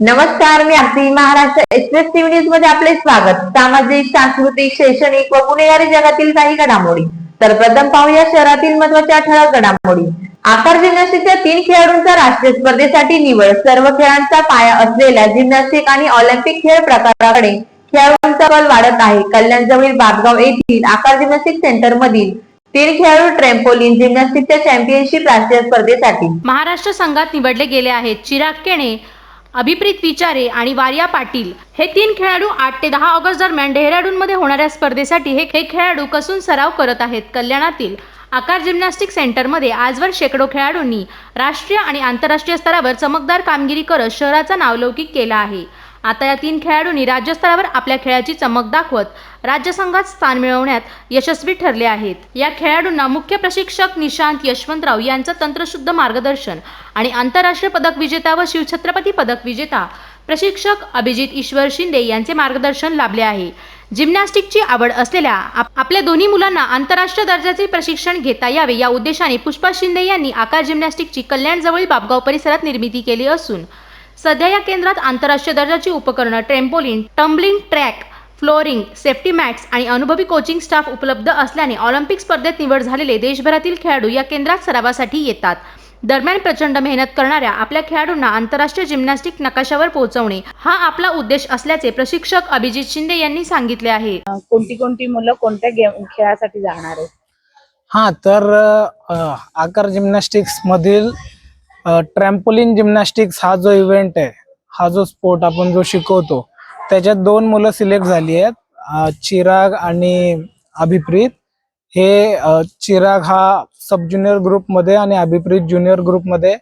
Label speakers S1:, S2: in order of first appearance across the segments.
S1: नमस्कार मी Aarti Maharashtra express TV न्यूजमध्ये आपले स्वागत. सामाजिक सांस्कृतिक शैक्षणिक व गुन्हेगारी जगातील काही घडामोडी. तर प्रथम पाहूया शहरातील महत्त्वाच्या ठळक घडामोडी. आकार जिम्नॅस्टिकच्या तीन खेळाडूंचा राष्ट्रीय स्पर्धेसाठी निवड. सर्व खेळांचा पाया असलेल्या जिम्नॅस्टिक आणि ऑलिम्पिक खेळ प्रकाराकडे खेळाडूंचा कल वाढत आहे. कल्याणजवळील बापगाव येथील आकार जिम्नॅस्टिक सेंटर मधील तीन खेळाडू ट्रेम्पोलिन जिम्नॅस्टिकच्या चॅम्पियनशिप राष्ट्रीय स्पर्धेसाठी.
S2: महाराष्ट्र संघात निवडले गेले आहेत. चिराग केणे अभिप्रीत विचारे आणि वारिया पाटील हे तीन खेळाडू आठ ते दहा ऑगस्ट दरम्यान डेहराडूनमध्ये होणाऱ्या स्पर्धेसाठी हे हे खेळाडू कसून सराव करत आहेत. कल्याणातील आकार जिम्नॅस्टिक सेंटरमध्ये आजवर शेकडो खेळाडूंनी राष्ट्रीय आणि आंतरराष्ट्रीय स्तरावर चमकदार कामगिरी करत शहराचा नावलौकिक केला आहे. आता या तीन खेळाडूंनी राज्यस्तरावर आपल्या खेळाची चमक दाखवत राज्य संघात स्थान मिळवण्यात यशस्वी ठरले आहेत. या खेळाडूंना मुख्य प्रशिक्षक निशांत यशवंतराव यांचं तंत्रशुद्ध मार्गदर्शन आणि आंतरराष्ट्रीय पदक विजेता व शिवछत्रपती पदक विजेता प्रशिक्षक अभिजित ईश्वर शिंदे यांचे मार्गदर्शन लाभले आहे. जिम्नॅस्टिकची आवड असलेल्या आपल्या दोन्ही मुलांना आंतरराष्ट्रीय दर्जाचे प्रशिक्षण घेता यावे या उद्देशाने पुष्पा शिंदे यांनी आकार जिम्नॅस्टिकची कल्याणजवळील बाबगाव परिसरात निर्मिती केली असून सध्या या केंद्रात आंतरराष्ट्रीय दर्जाची उपकरणं trampoline tumbling track flooring safety mats आणि अनुभवी कोचिंग स्टाफ उपलब्ध असल्याने ऑलिम्पिक स्पर्धेत निवड झालेले देशभरातील खेळाडू या केंद्रात सरावासाठी येतात. दरम्यान प्रचंड मेहनत करणाऱ्या आपल्या खेळाडूंना आंतरराष्ट्रीय जिम्नॅस्टिक नकाशावर पोहोचवणे हा आपला उद्देश असल्याचे प्रशिक्षक अभिजित शिंदे यांनी सांगितले आहे.
S3: कोणती कोणती मुलं कोणत्या गेम खेळासाठी जाणार आहेत?
S4: हा तर आकार जिम्नॅस्टिक्स मधील ट्रॅम्पोलिन जिम्नॅस्टिक्स हा जो इव्हेंट आहे हा जो स्पोर्ट आपण जो शिकवतो त्याच्यात दोन मुलं सिलेक्ट झाली आहेत. चिराग आणि अभिप्रीत. हे चिराग हा सब ज्युनियर ग्रुपमध्ये आणि अभिप्रीत ज्युनियर ग्रुपमध्ये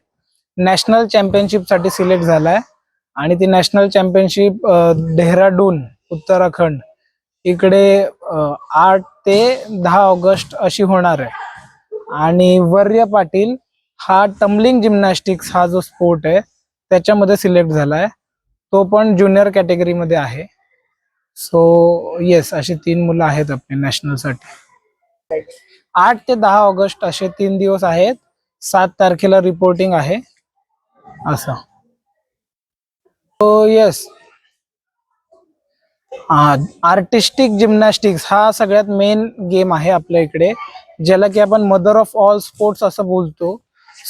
S4: नॅशनल चॅम्पियनशिपसाठी सिलेक्ट झाला आहे आणि ती नॅशनल चॅम्पियनशिप डेहराडून उत्तराखंड इकडे आठ ते दहा ऑगस्ट अशी होणार आहे. आणि वर्य पाटील हा टम्बलिंग जिम्नॅस्टिक्स हा जो स्पोर्ट आहे त्याच्यामध्ये सिलेक्ट झालाय. तो पण ज्युनियर कॅटेगरीमध्ये आहे. सो येस अशी तीन मुलं आहेत आपले नॅशनलसाठी. आठ ते दहा ऑगस्ट असे तीन दिवस आहेत. सात तारखेला रिपोर्टिंग आहे. असं. सो येस आर्टिस्टिक जिम्नॅस्टिक्स हा सगळ्यात मेन गेम आहे आपल्या इकडे. ज्याला की आपण मदर ऑफ ऑल स्पोर्ट्स असं बोलतो.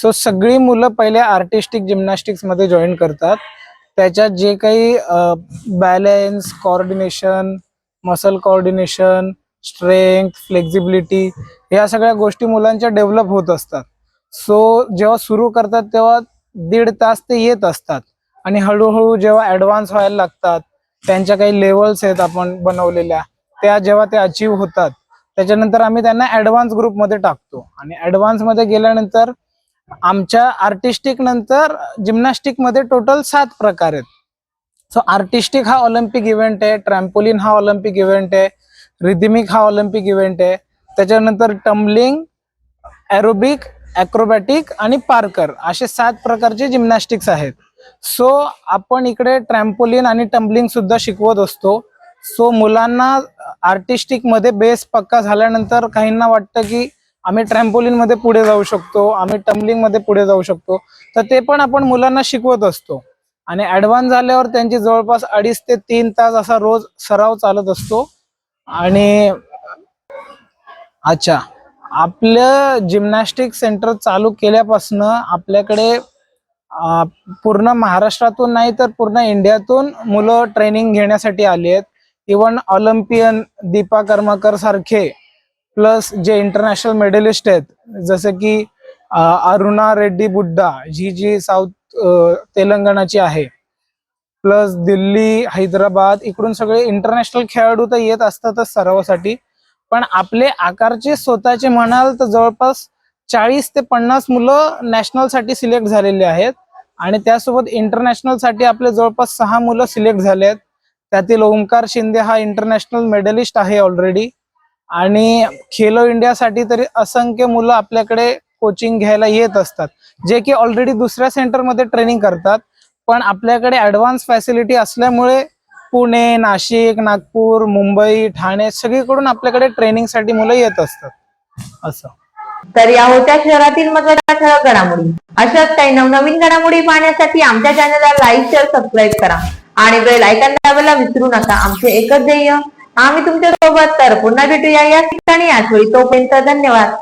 S4: सो सगळी मुलं पहिले आर्टिस्टिक जिम्नॅस्टिक्समध्ये जॉईन करतात. त्याच्यात जे काही balance coordination muscle coordination strength flexibility या सगळ्या गोष्टी मुलांच्या डेव्हलप होत असतात. सो जेव्हा सुरू करतात तेव्हा दीड तास ते येत असतात. आणि हळूहळू जेव्हा ॲडव्हान्स व्हायला लागतात त्यांच्या काही लेवल्स आहेत आपण बनवलेल्या त्या जेव्हा ते अचीव होतात त्याच्यानंतर आम्ही त्यांना ॲडव्हान्स ग्रुपमध्ये टाकतो. आणि ॲडव्हान्समध्ये गेल्यानंतर आमच्या आर्टिस्टिक नंतर जिम्नॅस्टिकमध्ये टोटल सात प्रकार आहेत. सो आर्टिस्टिक हा ऑलिम्पिक इव्हेंट आहे ट्रॅम्पोलिन हा ऑलिम्पिक इव्हेंट आहे रिदिमिक हा ऑलिम्पिक इव्हेंट आहे. त्याच्यानंतर टम्बलिंग एरोबिक ॲक्रोबॅटिक आणि पार्कर असे सात प्रकारचे जिम्नॅस्टिक्स आहेत. सो आपण इकडे ट्रॅम्पोलिन आणि टम्बलिंग सुद्धा शिकवत असतो. सो मुलांना आर्टिस्टिकमध्ये बेस पक्का झाल्यानंतर काहींना वाटतं की आम्ही ट्रॅम्पोलिनमध्ये पुढे जाऊ शकतो आम्ही टम्बलिंगमध्ये पुढे जाऊ शकतो. तर ते पण आपण मुलांना शिकवत असतो. आणि ऍडव्हान्स झाल्यावर त्यांची जवळपास अडीच ते तीन तास असा रोज सराव चालत असतो. आणि अच्छा आपलं जिम्नॅस्टिक सेंटर चालू केल्यापासनं आपल्याकडे पूर्ण महाराष्ट्रातून नाही तर पूर्ण इंडियातून मुलं ट्रेनिंग घेण्यासाठी आली आहेत. इवन ऑलिम्पियन दीपा कर्माकर सारखे प्लस जे इंटरनॅशनल मेडलिस्ट आहेत जसं की अरुणा रेड्डी बुड्डा ही जी साऊथ तेलंगणाची आहे प्लस दिल्ली हैदराबाद इकडून सगळे इंटरनॅशनल खेळाडू तर येत असतातच सरावासाठी. पण आपले आकारचे स्वतःचे म्हणाल तर जवळपास चाळीस ते पन्नास मुलं नॅशनलसाठी सिलेक्ट झालेले आहेत आणि त्यासोबत इंटरनॅशनलसाठी आपले जवळपास सहा मुलं सिलेक्ट झाले आहेत त्यातील ओंकार शिंदे हा इंटरनॅशनल मेडलिस्ट आहे ऑलरेडी. आणि खेलो इंडियासाठी तरी असंख्य मुलं आपल्याकडे कोचिंग घ्यायला येत असतात. जे की ऑलरेडी दुसऱ्या सेंटरमध्ये ट्रेनिंग करतात. पण आपल्याकडे ॲडव्हान्स फॅसिलिटी असल्यामुळे पुणे नाशिक नागपूर मुंबई ठाणे सगळीकडून आपल्याकडे ट्रेनिंगसाठी मुलं येत असतात. असं.
S1: तर या होत्या शहरातील महत्त्वाच्या ठळक घडामोडी. अशाच काही नवनवीन घडामोडी पाहण्यासाठी आमच्या चॅनलला लाईक शेअर सबस्क्राईब करा. आणि वेळ ऐकायला विसरू नका. आमचे एकच ध्येय आम्ही तुमच्यासोबत तर पुन्हा भेटूया. या ठिकाणी आठवडी तोपर्यंत धन्यवाद.